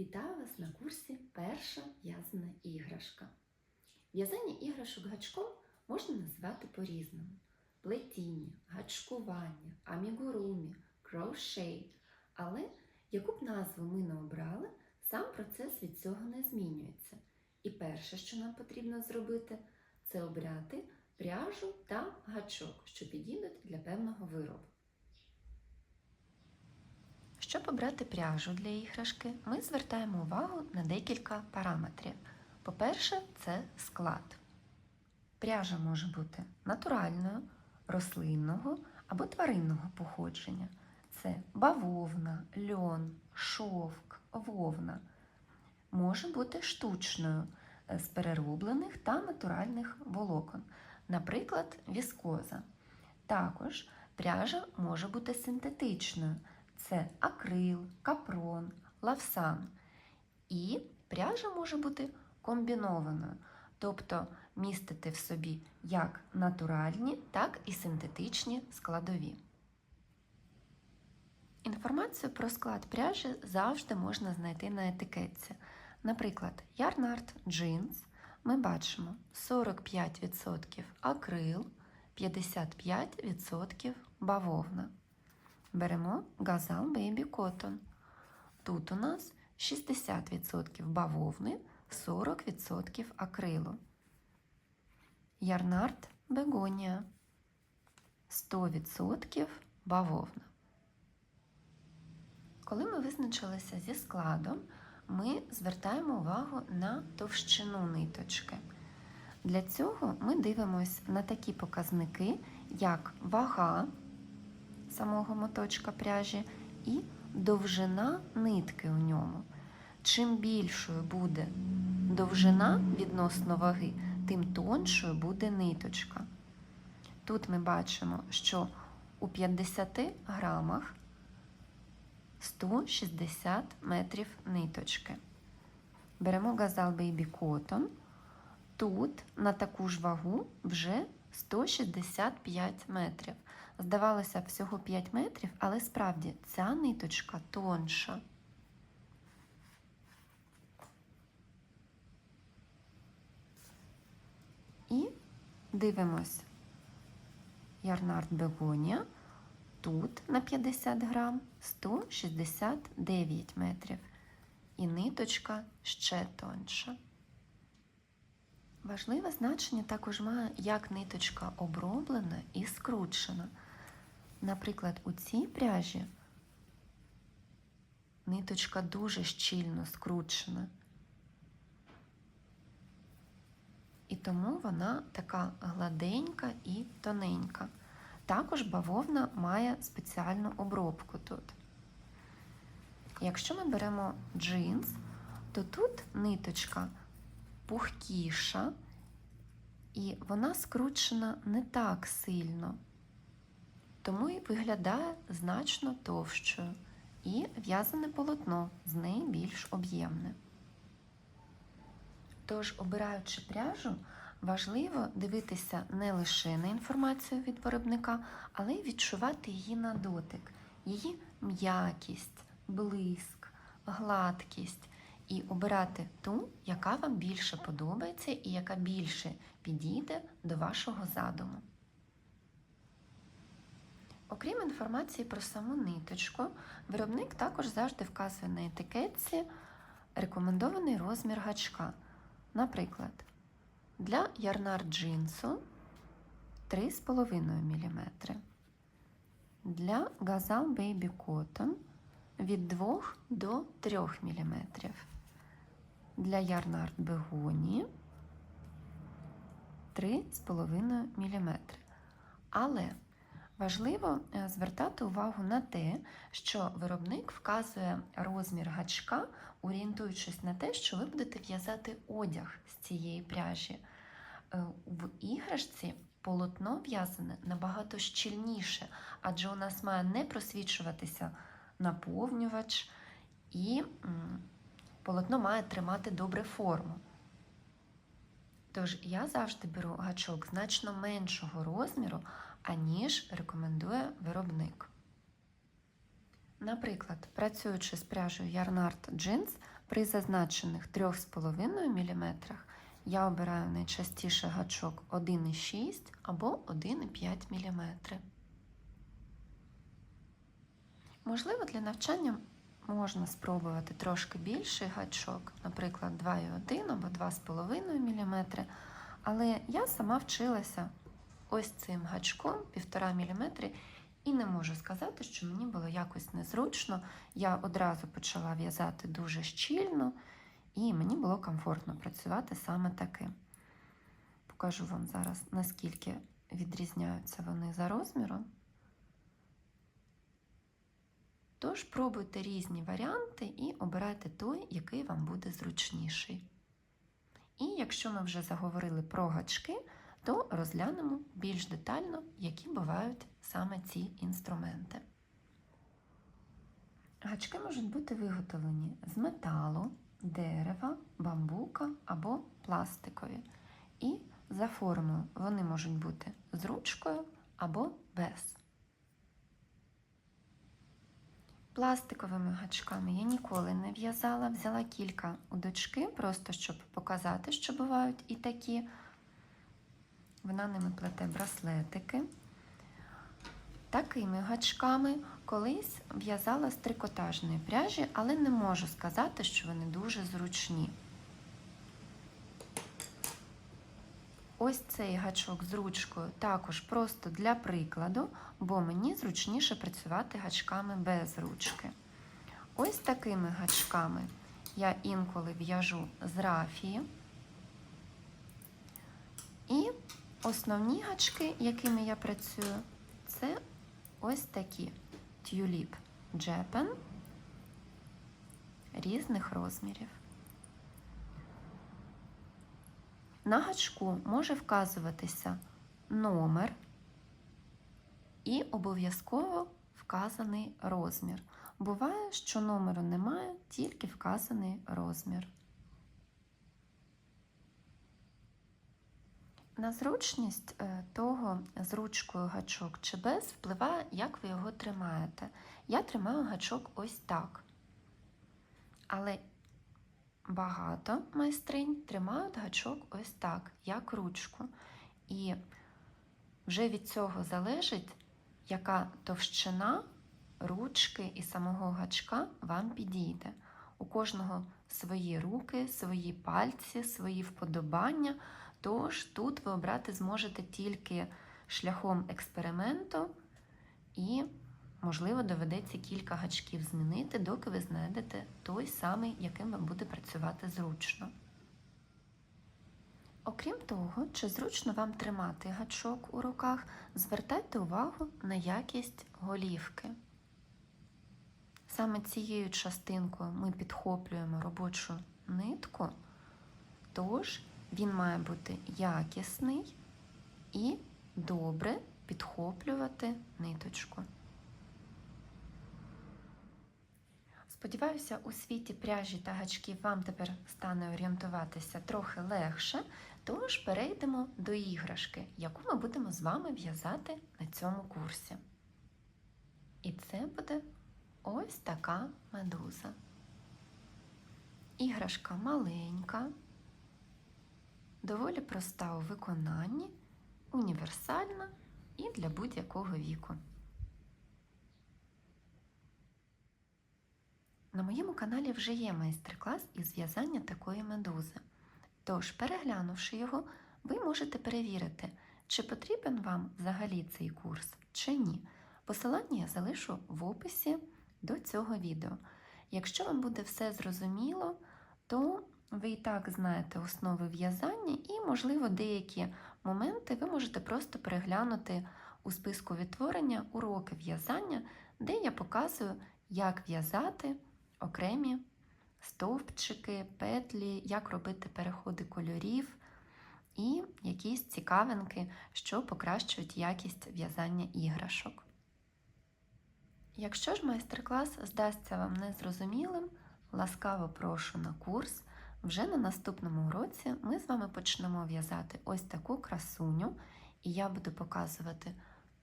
Вітаю вас на курсі Перша в'язана іграшка. В'язання іграшок гачком можна назвати по-різному: плетіння, гачкування, амігурумі, кроушей. Але яку б назву ми не обрали, сам процес від цього не змінюється. І перше, що нам потрібно зробити, це обрати пряжу та гачок, що підійдуть для певного виробу. Щоб обрати пряжу для іграшки, ми звертаємо увагу на декілька параметрів. По-перше, це склад. Пряжа може бути натуральною, рослинного або тваринного походження. Це бавовна, льон, шовк, вовна. Може бути штучною е, з перероблених та натуральних волокон, наприклад, віскоза. Також пряжа може бути синтетичною це акрил, капрон, лавсан. І пряжа може бути комбінованою, тобто містити в собі як натуральні, так і синтетичні складові. Інформацію про склад пряжі завжди можна знайти на етикетці. Наприклад, Ярнард джинс ми бачимо 45% акрил, 55% бавовна. Беремо Газал Baby Cotton. Тут у нас 60% бавовни, 40% акрилу. Ярнард Бегонія 100% бавовна. Коли ми визначилися зі складом, ми звертаємо увагу на товщину ниточки. Для цього ми дивимося на такі показники, як вага самого моточка пряжі і довжина нитки у ньому. Чим більшою буде довжина відносно ваги, тим тоншою буде ниточка. Тут ми бачимо, що у 50 грамах 160 метрів ниточки. Беремо газал Baby Cotton. Тут на таку ж вагу вже 165 метрів. Здавалося, всього 5 метрів, але справді ця ниточка тонша. І дивимось Ярнард Бегонія. Тут на 50 грам 169 метрів. І ниточка ще тонша. Важливе значення також має, як ниточка оброблена і скручена. Наприклад, у цій пряжі ниточка дуже щільно скручена. І тому вона така гладенька і тоненька. Також бавовна має спеціальну обробку тут. Якщо ми беремо джинс, то тут ниточка пухкіша, і вона скручена не так сильно, тому і виглядає значно товщою, і в'язане полотно з неї більш об'ємне. Тож, обираючи пряжу, важливо дивитися не лише на інформацію від виробника, але й відчувати її на дотик, її м'якість, блиск, гладкість і обирати ту, яка вам більше подобається і яка більше підійде до вашого задуму. Окрім інформації про саму ниточку, виробник також завжди вказує на етикетці рекомендований розмір гачка. Наприклад, для ярнар джинсу 3,5 мм, для газал Baby Cotton від 2 до 3 мм, для ярнард бегоні 3,5 мм. Але важливо е, звертати увагу на те, що виробник вказує розмір гачка, орієнтуючись на те, що ви будете в'язати одяг з цієї пряжі. Е, В іграшці полотно в'язане набагато щільніше, адже у нас має не просвічуватися наповнювач, і полотно має тримати добре форму. Тож я завжди беру гачок значно меншого розміру, аніж рекомендує виробник. Наприклад, працюючи з пряжею Yarnard Jeans, При зазначених 3,5 мм я обираю найчастіше гачок 1,6 або 1,5 мм. Можливо, для навчання можна спробувати трошки більший гачок, наприклад, 2,1 або 2,5 мм, але я сама вчилася ось цим гачком 1,5 мм і не можу сказати, що мені було якось незручно. Я одразу почала в'язати дуже щільно, і мені було комфортно працювати саме таким. Покажу вам зараз, наскільки відрізняються вони за розміром. Тож пробуйте різні варіанти і обирайте той, який вам буде зручніший. І якщо ми вже заговорили про гачки, то розглянемо більш детально, які бувають саме ці інструменти. Гачки можуть бути виготовлені з металу, дерева, бамбука або пластикові. І за формою вони можуть бути з ручкою або без. Пластиковими гачками я ніколи не в'язала, взяла кілька у дочки, просто щоб показати, що бувають і такі. Вона ними плете браслетики. Такими гачками колись в'язала з трикотажної пряжі, але не можу сказати, що вони дуже зручні. Ось цей гачок з ручкою також просто для прикладу, бо мені зручніше працювати гачками без ручки. Ось такими гачками я інколи в'яжу з рафії. І основні гачки, якими я працюю, це ось такі тюліп джепен різних розмірів. На гачку може вказуватися номер і обов'язково вказаний розмір. Буває, що номеру немає, тільки вказаний розмір. На зручність е, того з ручкою гачок чи без впливає, як ви його тримаєте. Я тримаю гачок ось так. Але багато майстринь тримають гачок ось так, як ручку. І вже від цього залежить, яка товщина ручки і самого гачка вам підійде. У кожного свої руки, свої пальці, свої вподобання. Тож тут ви обрати зможете тільки шляхом експерименту, і, можливо, доведеться кілька гачків змінити, доки ви знайдете той самий, яким вам буде працювати зручно. Окрім того, чи зручно вам тримати гачок у руках, звертайте увагу на якість голівки. Саме цією частинкою ми підхоплюємо робочу нитку, тож він має бути якісний і добре підхоплювати ниточку. Сподіваюся, у світі пряжі та гачків вам тепер стане орієнтуватися трохи легше, тож перейдемо до іграшки, яку ми будемо з вами в'язати на цьому курсі. І це буде ось така медуза. Іграшка маленька доволі проста у виконанні, універсальна і для будь-якого віку. На моєму каналі вже є майстер-клас із в'язання такої медузи. Тож, переглянувши його, ви можете перевірити, чи потрібен вам взагалі цей курс, чи ні. Посилання я залишу в описі до цього відео. Якщо вам буде все зрозуміло, то ви і так знаєте основи в'язання, і, можливо, деякі моменти ви можете просто переглянути у списку відтворення уроки в'язання, де я показую, як в'язати окремі стовпчики, петлі, як робити переходи кольорів і якісь цікавинки, що покращують якість в'язання іграшок. Якщо ж майстер-клас здасться вам незрозумілим, ласкаво прошу на курс. Вже на наступному уроці ми з вами почнемо в'язати ось таку красуню, і я буду показувати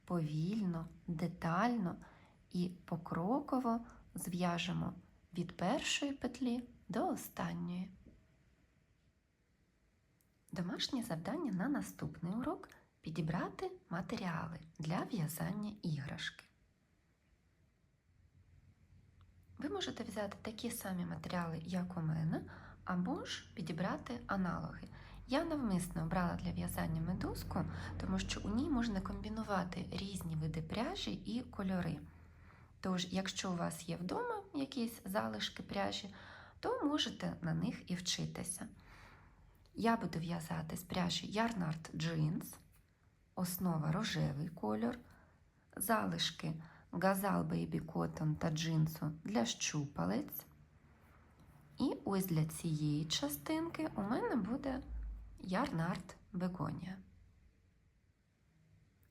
повільно, детально і покроково зв'яжемо від першої петлі до останньої. Домашнє завдання на наступний урок підібрати матеріали для в'язання іграшки. Ви можете взяти такі самі матеріали, як у мене, або ж підібрати аналоги. Я навмисно обрала для в'язання медузку, тому що у ній можна комбінувати різні види пряжі і кольори. Тож, якщо у вас є вдома якісь залишки пряжі, то можете на них і вчитися. Я буду в'язати з пряжі Yarnart Jeans, основа рожевий кольор, залишки Gazal Baby Cotton та джинсу для щупалець. І ось для цієї частинки у мене буде Yarnart Begonia.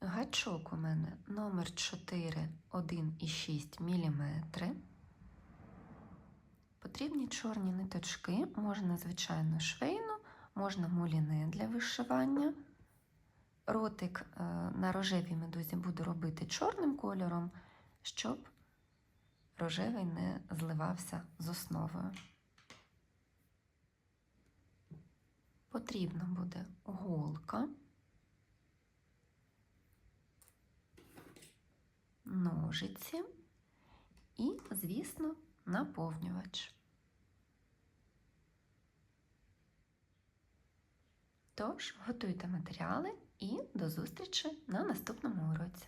Гачок у мене номер 4 1,6 мм. Потрібні чорні ниточки, можна, звичайно, швейну, можна муліне для вишивання. Ротик е, на рожевій медузі буду робити чорним кольором, щоб рожевий не зливався з основою. Потрібна буде голка, ножиці і, звісно, наповнювач. Тож, готуйте матеріали і до зустрічі на наступному уроці.